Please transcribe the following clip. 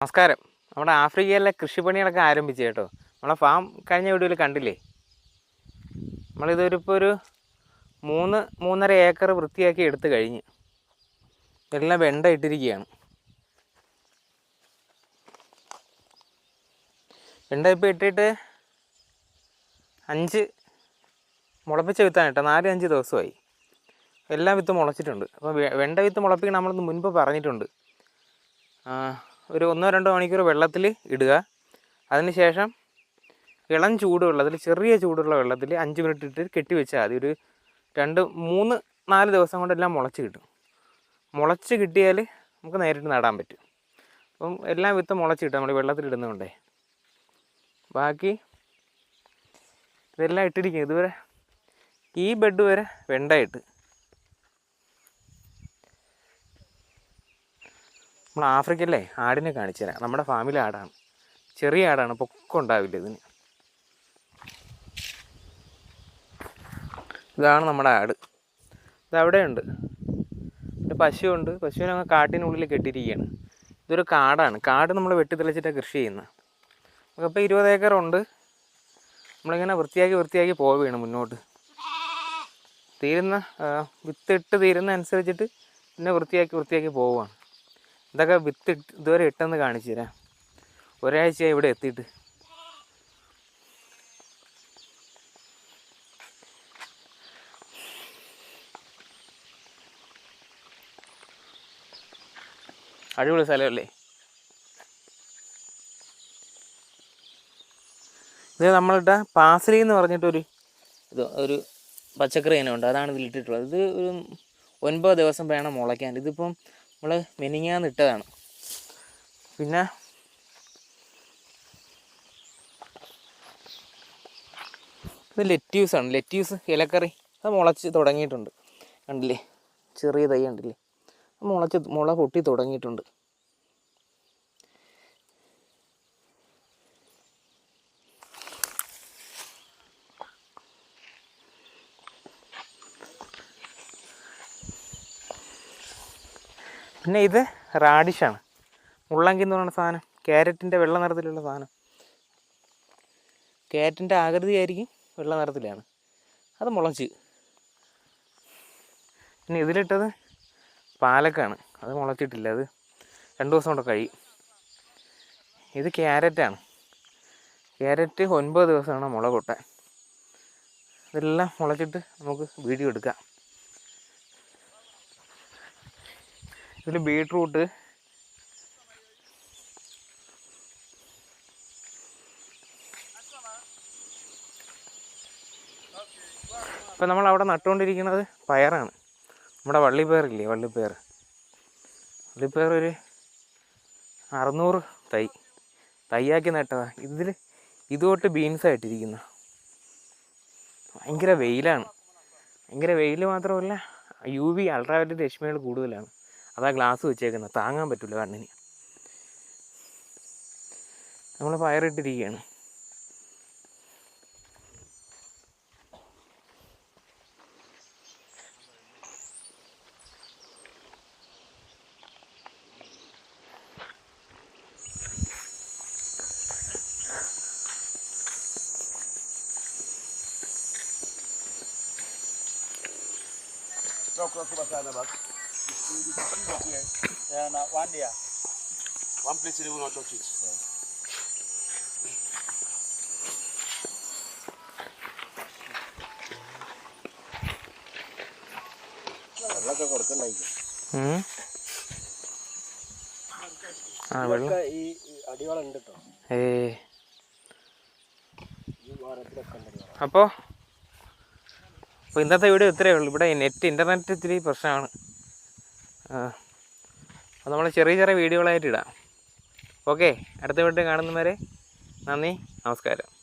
നമസ്കാരം. നമ്മുടെ ആഫ്രിക്കയിലെ കൃഷിപ്പണികളൊക്കെ ആരംഭിച്ചു കേട്ടോ. നമ്മളെ ഫാം കഴിഞ്ഞ വീഡിയോയിൽ കണ്ടില്ലേ? നമ്മളിതൊരിപ്പോൾ ഒരു മൂന്ന് മൂന്നര ഏക്കർ വൃത്തിയാക്കി എടുത്തു കഴിഞ്ഞ്. എല്ലാം വെണ്ട ഇട്ടിരിക്കുകയാണ്. വെണ്ട ഇപ്പോൾ ഇട്ടിട്ട് അഞ്ച് മുളപ്പിച്ച വിത്താണ് കേട്ടോ. നാല് അഞ്ച് ദിവസമായി. എല്ലാ വിത്തും മുളച്ചിട്ടുണ്ട്. അപ്പോൾ വെണ്ട വിത്ത് മുളപ്പിക്കണം നമ്മളൊന്ന് മുൻപ് പറഞ്ഞിട്ടുണ്ട്. ഒരു ഒന്നോ രണ്ടോ മണിക്കൂർ വെള്ളത്തിൽ ഇടുക. അതിനുശേഷം ഇളം ചൂടുവെള്ളത്തിൽ ചെറിയ ചൂടുള്ള വെള്ളത്തിൽ അഞ്ച് മിനിറ്റ് ഇട്ട് കെട്ടി വെച്ചാൽ മതി. ഒരു രണ്ട് മൂന്ന് നാല് ദിവസം കൊണ്ടെല്ലാം മുളച്ച് കിട്ടും. മുളച്ച് കിട്ടിയാൽ നമുക്ക് നേരിട്ട് നടാൻ പറ്റും. അപ്പം എല്ലാം വിത്ത് മുളച്ച് കിട്ടും നമ്മൾ വെള്ളത്തിൽ ഇടുന്നതുകൊണ്ടേ ബാക്കി ഇതെല്ലാം ഇട്ടിരിക്കും ഇതുവരെ ഈ ബെഡ് വരെ വെണ്ടയിട്ട് നമ്മൾ ആഫ്രിക്കയിലെ ആടിനെ കാണിച്ചു തരാം. നമ്മുടെ ഫാമിലി ആടാണ്. ചെറിയ ആടാണ്. പൊക്കം ഉണ്ടാവില്ല ഇതിന്. ഇതാണ് നമ്മുടെ ആട്. ഇതവിടെയുണ്ട് ഒരു പശുവുണ്ട്. പശുവിനെ അങ്ങ് കാട്ടിനുള്ളിൽ കെട്ടിയിരിക്കുകയാണ്. ഇതൊരു കാടാണ്. കാട് നമ്മൾ വെട്ടിത്തെളിച്ചിട്ടാണ് കൃഷി ചെയ്യുന്നത്. നമുക്കപ്പോൾ ഇരുപത് ഏക്കറുണ്ട് നമ്മളിങ്ങനെ വൃത്തിയാക്കി വൃത്തിയാക്കി പോവുകയാണ് മുന്നോട്ട്. തീരുന്ന വിത്തിട്ട് തീരുന്ന അനുസരിച്ചിട്ട് പിന്നെ വൃത്തിയാക്കി വൃത്തിയാക്കി പോവുകയാണ്. ഇതൊക്കെ വിത്ത് ഇതുവരെ ഇട്ടെന്ന് കാണിച്ചു തരാം ഒരാഴ്ച ഇവിടെ എത്തിയിട്ട്. അടിപൊളി സ്ഥലമല്ലേ? ഇത് നമ്മളിട്ട പാസലി എന്ന് പറഞ്ഞിട്ടൊരു ഇത് ഒരു പച്ചക്കറി ഇനമുണ്ട് അതാണ് ഇതിലിട്ടിട്ടുള്ളത്. ഇത് ഒരു ഒൻപത് ദിവസം വേണം മുളയ്ക്കാൻ. ഇതിപ്പം നമ്മൾ മെനിങ്ങാന്ന് ഇട്ടതാണ്. പിന്നെ ഇത് ലെറ്റ്യൂസ് ആണ്. ലെറ്റ്യൂസ് ഇലക്കറി അത് മുളച്ച് തുടങ്ങിയിട്ടുണ്ട്. കണ്ടില്ലേ? ചെറിയ തൈ കണ്ടില്ലേ? മുളച്ച് മുള പൊട്ടി തുടങ്ങിയിട്ടുണ്ട്. പിന്നെ ഇത് റാഡിഷാണ് മുള്ളങ്കി എന്ന് പറയുന്ന സാധനം ക്യാരറ്റിന്റെ വെള്ള നിറത്തിലുള്ള സാധനം. ക്യാരറ്റിന്റെ ആകൃതിയായിരിക്കും വെള്ള നിറത്തിലാണ്. അത് മുളച്ച്. പിന്നെ ഇതിലിട്ടത് പാലക്കാണ്. അത് മുളച്ചിട്ടില്ല അത് രണ്ട് ദിവസം കൊണ്ട് കഴിയും. ഇത് ക്യാരറ്റാണ്. ക്യാരറ്റ് ഒൻപത് ദിവസമാണ് മുള കൊട്ടാൻ. ഇതെല്ലാം മുളച്ചിട്ട് നമുക്ക് വീഡിയോ എടുക്കാം. ഇതിൽ ബീട്രൂട്ട്. ഇപ്പം നമ്മൾ അവിടെ നട്ടുകൊണ്ടിരിക്കുന്നത് പയറാണ്. നമ്മുടെ വള്ളിപ്പയറില്ലേ വള്ളിപ്പയർ വള്ളിപ്പയർ ഒരു അറുന്നൂറ് തൈ. തൈയാക്കി നട്ടതാണ് ഇതിൽ ഇതുതൊട്ട് ബീൻസായിട്ടിരിക്കുന്ന ഭയങ്കര വെയിലാണ്. ഭയങ്കര വെയിൽ മാത്രമല്ല യു വി അൾട്രാവയലറ്റ് രശ്മികൾ കൂടുതലാണ്. അതാ ഗ്ലാസ് വെച്ചേക്കുന്നത് താങ്ങാൻ പറ്റില്ല കണ്ണിന്. നമ്മൾ പയറിട്ടിരിക്കുകയാണ് Yeah, no, one there. One place they will not touch it. Yeah. അപ്പോ ഇന്നത്തെ വീഡിയോ ഇത്രയേ ഉള്ളൂ ഇവിടെ നെറ്റ് ഇന്റർനെറ്റ് ഇത്തിരി പ്രശ്നമാണ് അപ്പോൾ നമ്മൾ ചെറിയ ചെറിയ വീഡിയോകളായിട്ട് ഇടാം. ഓക്കെ. അടുത്ത വീട്ടിൽ കാണുന്നവരെ നന്ദി. നമസ്കാരം.